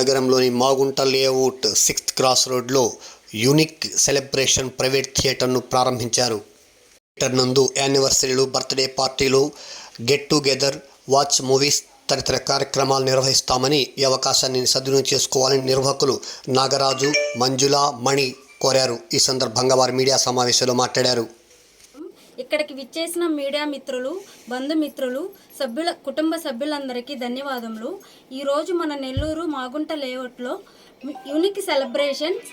నగరంలోని Magunta layout sixth cross రోడ్లో unique celebration private థియేటర్ను ప్రారంభించారు. థియేటర్ నందు యానివర్సరీలు బర్త్డే పార్టీలు గెట్ టుగెదర్ వాచ్ మూవీస్ తదితర కార్యక్రమాలు నిర్వహిస్తామని ఈ అవకాశాన్ని సద్వినియోగం చేసుకోవాలని నిర్వాహకులు నాగరాజు మంజుల మణి కోరారు. ఈ సందర్భంగా వారు మీడియా సమావేశంలో మాట్లాడారు. ఇక్కడికి విచ్చేసిన మీడియా మిత్రులు బంధుమిత్రులు సభ్యుల కుటుంబ సభ్యులందరికీ ధన్యవాదములు. ఈరోజు మన నెల్లూరు మాగుంట లేఅవుట్లో యూనిక్ సెలబ్రేషన్స్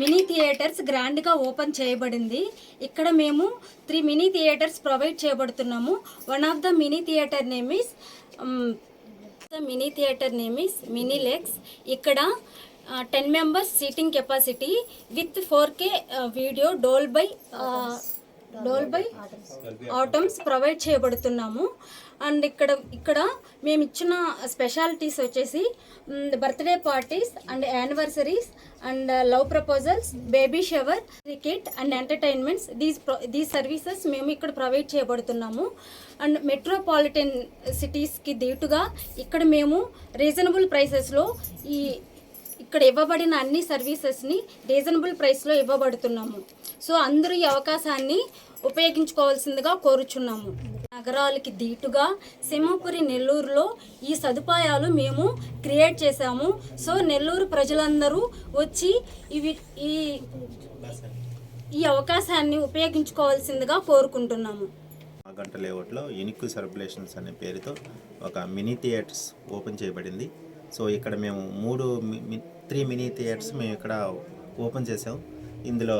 మినీ థియేటర్స్ గ్రాండ్గా ఓపెన్ చేయబడింది. ఇక్కడ మేము three mini theatres provide చేయబడుతున్నాము. One of the mini theatre name is the mini theatre name is mini lex. ఇక్కడ ten members seating capacity with four K video Dolby Dolby Atmos provide చేయబడుతున్నాము. And ఇక్కడ ఇక్కడ మేము ఇచ్చిన specialities వచ్చేసి birthday parties and anniversaries and love proposals baby shower cricket and entertainments. These these services మేము ఇక్కడ provide చేయబడుతున్నాము. And metropolitan సిటీస్కి దీటుగా ఇక్కడ మేము రీజనబుల్ ప్రైసెస్లో ఈ ఇక్కడ ఇవ్వబడిన అన్ని సర్వీసెస్ని రీజనబుల్ ప్రైస్లో ఇవ్వబడుతున్నాము. సో అందరూ ఈ అవకాశాన్ని ఉపయోగించుకోవాల్సిందిగా కోరుచున్నాము. నగరాలకి దీటుగా సింహపురి నెల్లూరులో ఈ సదుపాయాలు మేము క్రియేట్ చేశాము. సో నెల్లూరు ప్రజలందరూ వచ్చి ఇవి ఈ ఈ అవకాశాన్ని ఉపయోగించుకోవాల్సిందిగా కోరుకుంటున్నాము. గంట లేఅవుట్లో యూనిక్ సర్బులేషన్స్ అనే పేరుతో ఒక మినీ థియేటర్స్ ఓపెన్ చేయబడింది. సో ఇక్కడ మేము మూడు త్రీ మినీ థియేటర్స్ మేము ఇక్కడ ఓపెన్ చేసాం ఇందులో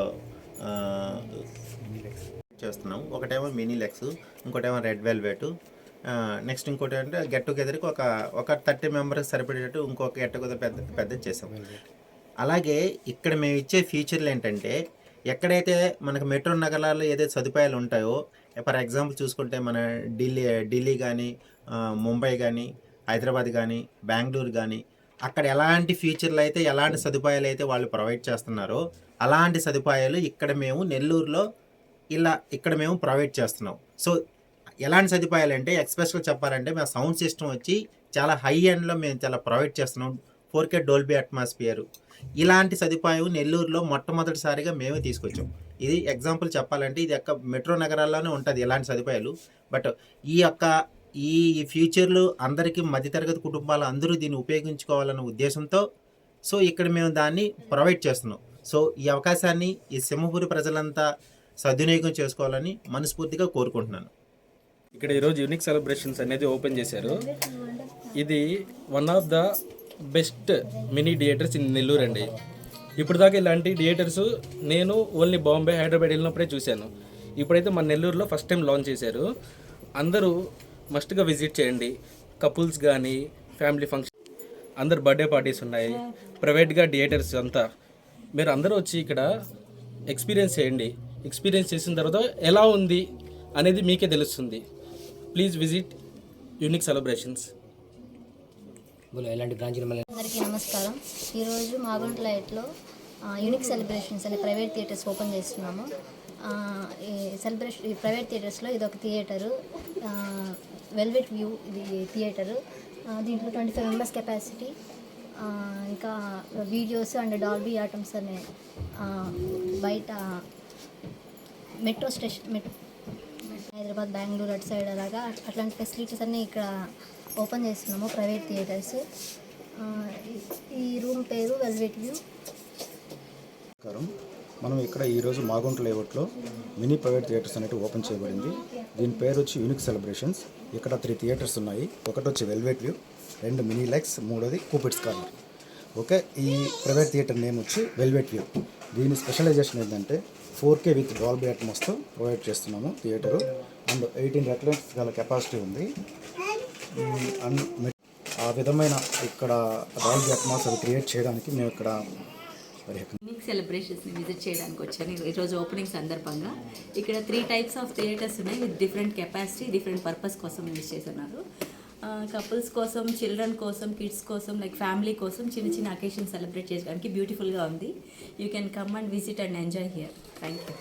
చేస్తున్నాం. ఒకటేమో మినీ లెక్స్ ఇంకోటేమో రెడ్ వెల్వెట్. నెక్స్ట్ ఇంకోటి అంటే గెట్ టుగెదర్కి ఒక ఒక థర్టీ మెంబర్స్ సరిపడేటట్టు ఇంకొక గెట్ టుగెదర్ పెద్ద పెద్దది చేసాం అలాగే ఇక్కడ మేము ఇచ్చే ఫీచర్లు ఏంటంటే ఎక్కడైతే మనకు మెట్రో నగరాల్లో ఏదైతే సదుపాయాలు ఉంటాయో ఫర్ ఎగ్జాంపుల్ చూసుకుంటే మన ఢిల్లీ ఢిల్లీ కానీ ముంబై కానీ హైదరాబాద్ కానీ బెంగళూరు కానీ అక్కడ ఎలాంటి ఫీచర్లు అయితే ఎలాంటి సదుపాయాలు అయితే వాళ్ళు ప్రొవైడ్ చేస్తున్నారో అలాంటి సదుపాయాలు ఇక్కడ మేము నెల్లూరులో ఇలా ఇక్కడ మేము ప్రొవైడ్ చేస్తున్నాం. సో ఎలాంటి సదుపాయాలు అంటే ఎక్స్ప్రెస్గా చెప్పాలంటే మా సౌండ్ సిస్టమ్ వచ్చి చాలా హై ఎండ్లో మేము చాలా ప్రొవైడ్ చేస్తున్నాం. Four K Dolby atmosphere. ఇలాంటి సదుపాయం నెల్లూరులో మొట్టమొదటిసారిగా మేమే తీసుకొచ్చాం. ఇది ఎగ్జాంపుల్ చెప్పాలంటే ఇది యొక్క మెట్రో నగరాల్లోనే ఉంటుంది ఇలాంటి సదుపాయాలు. బట్ ఈ యొక్క ఈ ఫ్యూచర్లు అందరికీ మధ్యతరగతి కుటుంబాలు అందరూ దీన్ని ఉపయోగించుకోవాలన్న ఉద్దేశంతో సో ఇక్కడ మేము దాన్ని ప్రొవైడ్ చేస్తున్నాం. సో ఈ అవకాశాన్ని ఈ సింహపురి ప్రజలంతా సద్వినియోగం చేసుకోవాలని మనస్ఫూర్తిగా కోరుకుంటున్నాను. ఇక్కడ ఈరోజు యూనిక్ సెలబ్రేషన్స్ అనేది ఓపెన్ చేశారు. ఇది one of the best mini theatres in Nellore అండి. ఇప్పుడు దాకా ఇలాంటి థియేటర్స్ నేను ఓన్లీ బాంబే హైదరాబాద్ వెళ్ళినప్పుడే చూశాను. ఇప్పుడైతే మన నెల్లూరులో ఫస్ట్ టైం లాంచ్ చేశారు. అందరూ మస్ట్గా విజిట్ చేయండి. కపుల్స్ కానీ ఫ్యామిలీ ఫంక్షన్ అందరు బర్త్డే పార్టీస్ ఉన్నాయి. ప్రైవేట్గా థియేటర్స్ అంతా. మీరు అందరూ వచ్చి ఇక్కడ ఎక్స్పీరియన్స్ చేయండి. ఎక్స్పీరియన్స్ చేసిన తర్వాత ఎలా ఉంది అనేది మీకే తెలుస్తుంది. ప్లీజ్ విజిట్ యూనిక్ సెలబ్రేషన్స్ అందరికీ నమస్కారం. ఈరోజు మాగుంట లైట్లో యూనిక్ సెలబ్రేషన్స్ అనే ప్రైవేట్ థియేటర్స్ ఓపెన్ చేస్తున్నాము. ఆ, ఈ సెలబ్రేషన్ ఈ ప్రైవేట్ థియేటర్స్లో ఇది ఒక థియేటరు ఆ, వెల్వెట్ వ్యూ ఇది థియేటరు. దీంట్లో ట్వంటీ ఫైవ్ మెంబర్స్ కెపాసిటీ. ఇంకా వీడియోస్ అండ్ డాల్బీ ఆటమ్స్ అనే బయట metro station metro Hyderabad Bengaluru అటు సైడ్ అలాగా. అట్లాంటి ఫెసిలిటీస్ అన్నీ ఇక్కడ ఓపెన్ చేస్తున్నాము ప్రైవేట్ థియేటర్స్. ఈ- రూమ్ పేరు వెల్వెట్ వ్యూ. మనం ఇక్కడ ఈరోజు మాగుంట లేఅవుట్లో మినీ ప్రైవేట్ థియేటర్స్ అనేవి ఓపెన్ చేయబడింది. దీని పేరు వచ్చి యూనిక్ సెలబ్రేషన్స్. ఇక్కడ త్రీ థియేటర్స్ ఉన్నాయి. ఒకటి వచ్చి వెల్వెట్ వ్యూ రెండు మినీ లెక్స్ మూడోది కూపిట్స్ కార్నర్. ఓకే ఈ ప్రైవేట్ థియేటర్ నేమ్ వచ్చి వెల్వెట్ వ్యూ. దీని స్పెషలైజేషన్ ఏంటంటే ఫోర్ కే విత్ డాల్బీ అట్మాస్తో ప్రొవైడ్ చేస్తున్నాము థియేటరు. అండ్ ఎయిటీన్ రెక్లెన్స్ గల కెపాసిటీ ఉంది. అండ్ ఆ విధమైన ఇక్కడ డాల్బీ అట్మాస్ అది క్రియేట్ చేయడానికి మేము ఇక్కడ యూనిక్ సెలబ్రేషన్స్ని విజిట్ చేయడానికి వచ్చాను. ఈరోజు ఓపెనింగ్ సందర్భంగా ఇక్కడ త్రీ టైప్స్ ఆఫ్ థియేటర్స్ ఉన్నాయి with different capacity different purpose కోసం యూజ్ చేస్తున్నారు. కపుల్స్ కోసం చిల్డ్రన్ కోసం కిడ్స్ కోసం లైక్ ఫ్యామిలీ కోసం చిన్న చిన్న అకేషన్ సెలబ్రేట్ చేయడానికి బ్యూటిఫుల్గా ఉంది. You can come and visit and enjoy here thank you